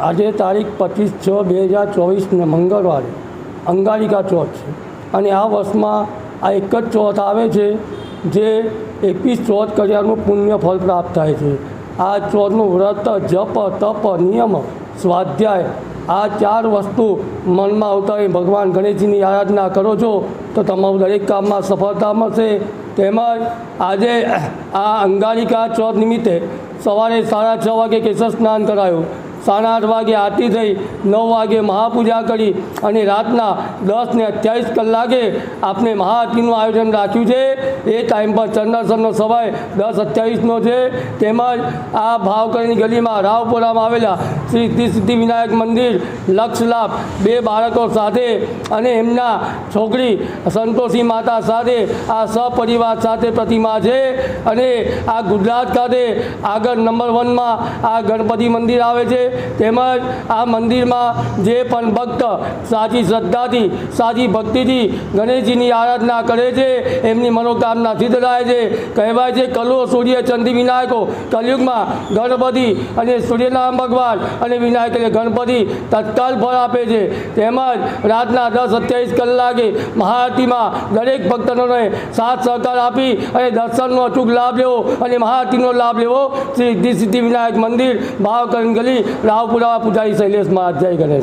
આજે તારીખ પચીસ છ બે હજાર ચોવીસને મંગળવારે અંગારિકા ચોથ છે. અને આ વર્ષમાં આ એક જ ચોથ આવે છે જે એકવીસ ચોથ કર્યાનું પુણ્ય ફળ પ્રાપ્ત થાય છે. આ ચોથનું વ્રત, જપ, તપ, નિયમ, સ્વાધ્યાય આ ચાર વસ્તુ મનમાં અવતારી ભગવાન ગણેશજીની આરાધના કરો છો તો તમારું દરેક કામમાં સફળતા મળશે. તેમજ આજે આ અંગારિકા ચોથ નિમિત્તે સવારે સાડા છ વાગે કેશવ સ્નાન કરાયું. સાડા આઠ વાગે આરતી થઈ, નવ વાગે મહાપૂજા કરી અને રાતના દસ ને અઠ્યાવીસ કલાકે આપણે મહાઆરતીનું આયોજન રાખ્યું છે. એ ટાઈમ પર ચંદ્રસરનો સમય દસ અઠ્યાવીસનો છે. તેમજ આ ભાવકરની ગલીમાં રાવપુરામાં આવેલા શ્રી સિદ્ધિ વિનાયક મંદિર લક્ષલાભ બે બાળકો સાથે અને એમના છોકરી સંતોષી માતા સાથે આ સપરિવાર સાથે પ્રતિમા છે અને આ ગુજરાત ખાતે આગળ નંબર વનમાં આ ગણપતિ મંદિર આવે છે. તેમજ આ મંદિરમાં જે પણ ભક્ત સાચી શ્રદ્ધાથી, સાચી ભક્તિથી ગણેશજીની આરાધના કરે છે, એમની મનોકામના સિદ્ધ થાય છે. કહેવાય છે, કલો સૂર્ય ચંદ્ર વિનાયકો કલયુગમાં ગણપતિ અને સૂર્યનારાયણ ભગવાન અને વિનાયક એટલે ગણપતિ તત્કાલ ફળ આપે છે. તેમજ રાતના દસ સત્યાવીસ કલાકે મહાઆરતીમાં દરેક ભક્તોને સાથ સહકાર આપી અને દર્શનનો અચૂક લાભ લેવો અને મહાઆરતીનો લાભ લેવો. શ્રી સિદ્ધિ વિનાયક મંદિર ભાવકરણ ગલી રાવપુરા, પૂજારી શૈલેષ મહારાજ. જય ગણેશ.